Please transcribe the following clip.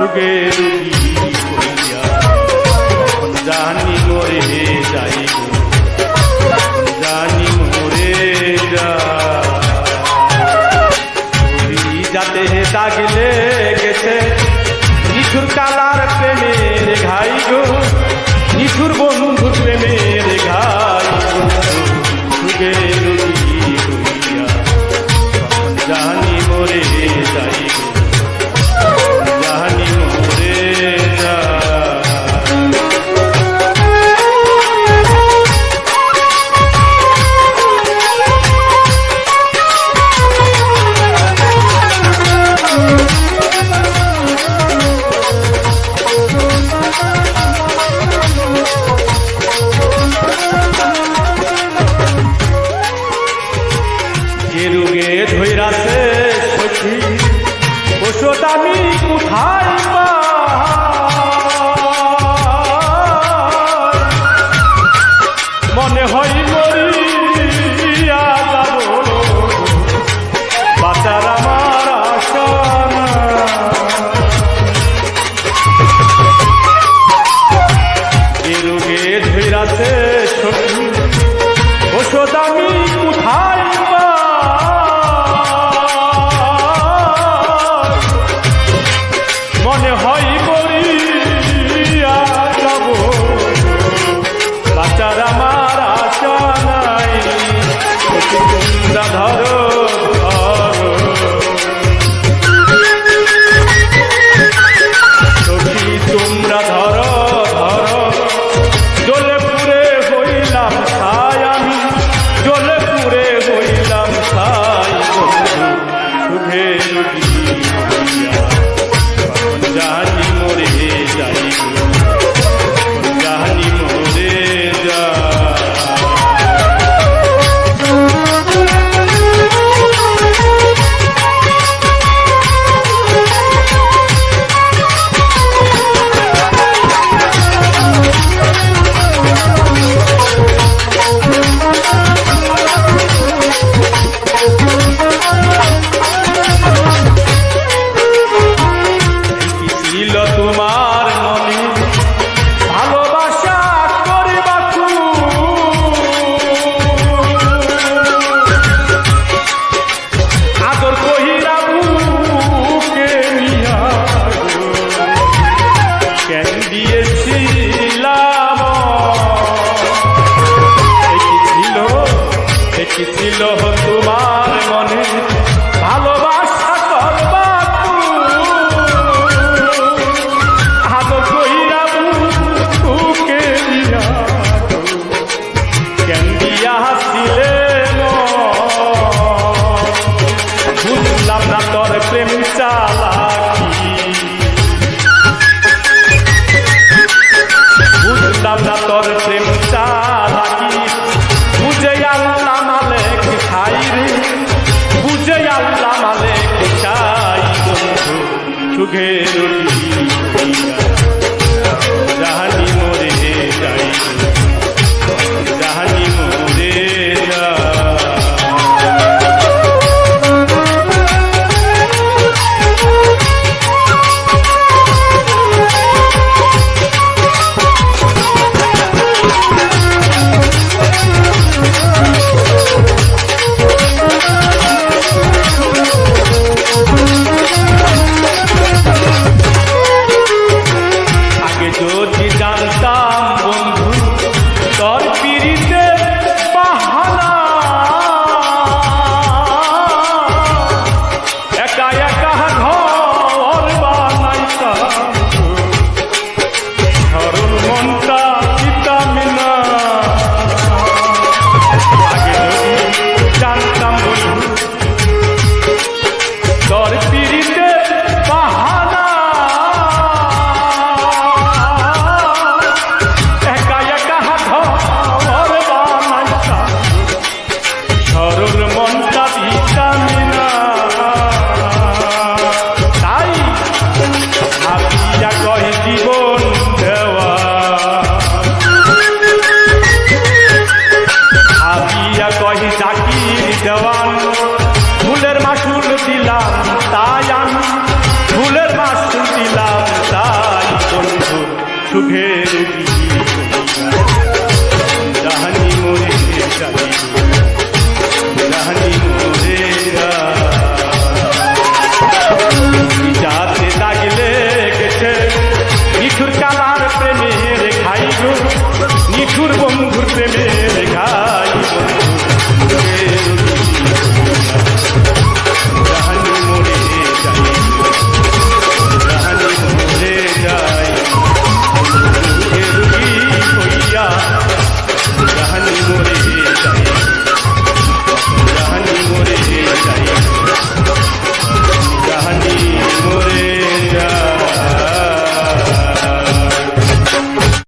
সুখের জানি মরে যাই জানি মরে যাতে দাগ লেগেছে নিঠুর কালার প্রেমের ঘাই গো। নিঠুর বন্ধু প্রেমের ছিল সুখের